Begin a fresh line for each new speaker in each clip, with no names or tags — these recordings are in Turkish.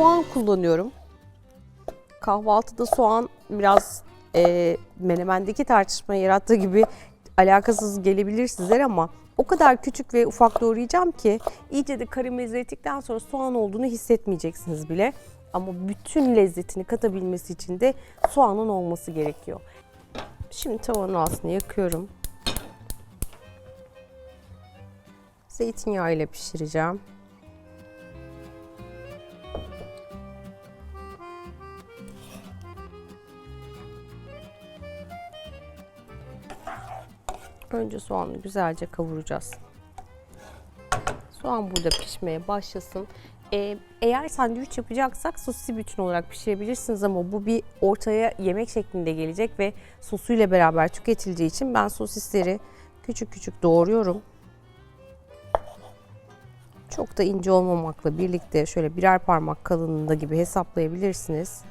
soğan kullanıyorum. Kahvaltıda soğan biraz e, menemendeki tartışma yarattığı gibi alakasız gelebilir sizlere ama o kadar küçük ve ufak doğrayacağım ki iyice de karamelize ettikten sonra soğan olduğunu hissetmeyeceksiniz bile. Ama bütün lezzetini katabilmesi için de soğanın olması gerekiyor. Şimdi tavanın altını yakıyorum. Zeytinyağı ile pişireceğim. Önce soğanı güzelce kavuracağız. Soğan burada pişmeye başlasın. Ee, eğer sandviç yapacaksak sosisi bütün olarak pişirebilirsiniz ama bu bir ortaya yemek şeklinde gelecek ve sosuyla beraber tüketileceği için ben sosisleri küçük küçük doğruyorum. Çok da ince olmamakla birlikte şöyle birer parmak kalınlığında gibi hesaplayabilirsiniz.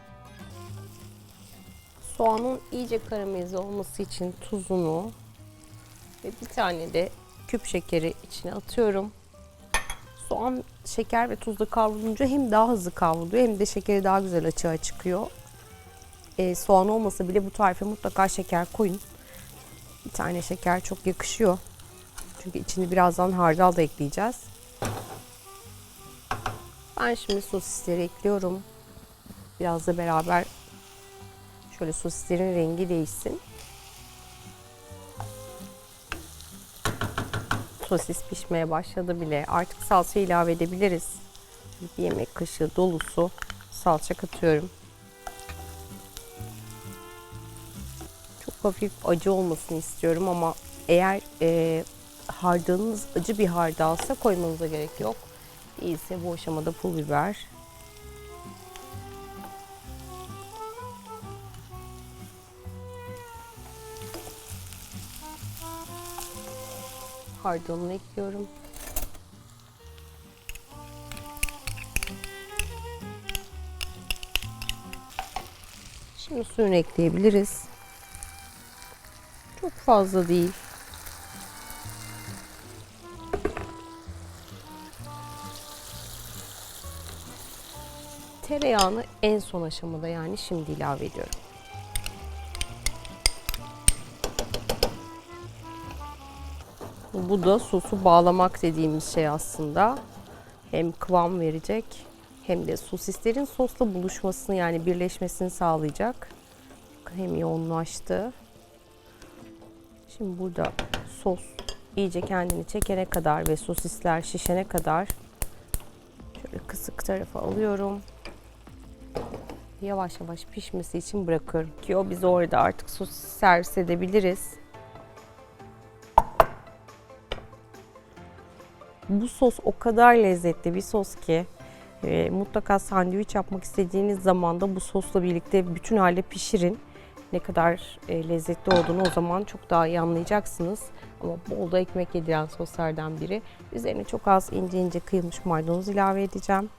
Soğanın iyice karamelize olması için tuzunu ve bir tane de küp şekeri içine atıyorum. Soğan, şeker ve tuzla kavrulunca hem daha hızlı kavruluyor hem de şekeri daha güzel açığa çıkıyor. Ee, soğan olmasa bile bu tarife mutlaka şeker koyun. Bir tane şeker çok yakışıyor. Çünkü içini birazdan hardal da ekleyeceğiz. Ben şimdi sosisleri ekliyorum. Biraz da beraber şöyle sosislerin rengi değişsin. Sosis pişmeye başladı bile. Artık salça ilave edebiliriz. Bir yemek kaşığı dolusu salça katıyorum. Çok hafif acı olmasını istiyorum ama eğer e, hardalınız acı bir hardalsa koymanıza gerek yok. Değilse bu aşamada pul biber. Hardalını ekliyorum. Şimdi suyunu ekleyebiliriz. Çok fazla değil. Tereyağını en son aşamada yani şimdi ilave ediyorum. Bu da sosu bağlamak dediğimiz şey aslında. Hem kıvam verecek hem de sosislerin sosla buluşmasını yani birleşmesini sağlayacak. Hem yoğunlaştı. Şimdi burada sos iyice kendini çekene kadar ve sosisler şişene kadar şöyle kısık tarafa alıyorum. Yavaş yavaş pişmesi için bırakıyorum ki o biz orada artık sosis servis edebiliriz. Bu sos o kadar lezzetli bir sos ki e, mutlaka sandviç yapmak istediğiniz zaman da bu sosla birlikte bütün halde pişirin. Ne kadar e, lezzetli olduğunu o zaman çok daha iyi anlayacaksınız. Ama bol da ekmek yediren soslardan biri. Üzerine çok az ince ince kıyılmış maydanoz ilave edeceğim.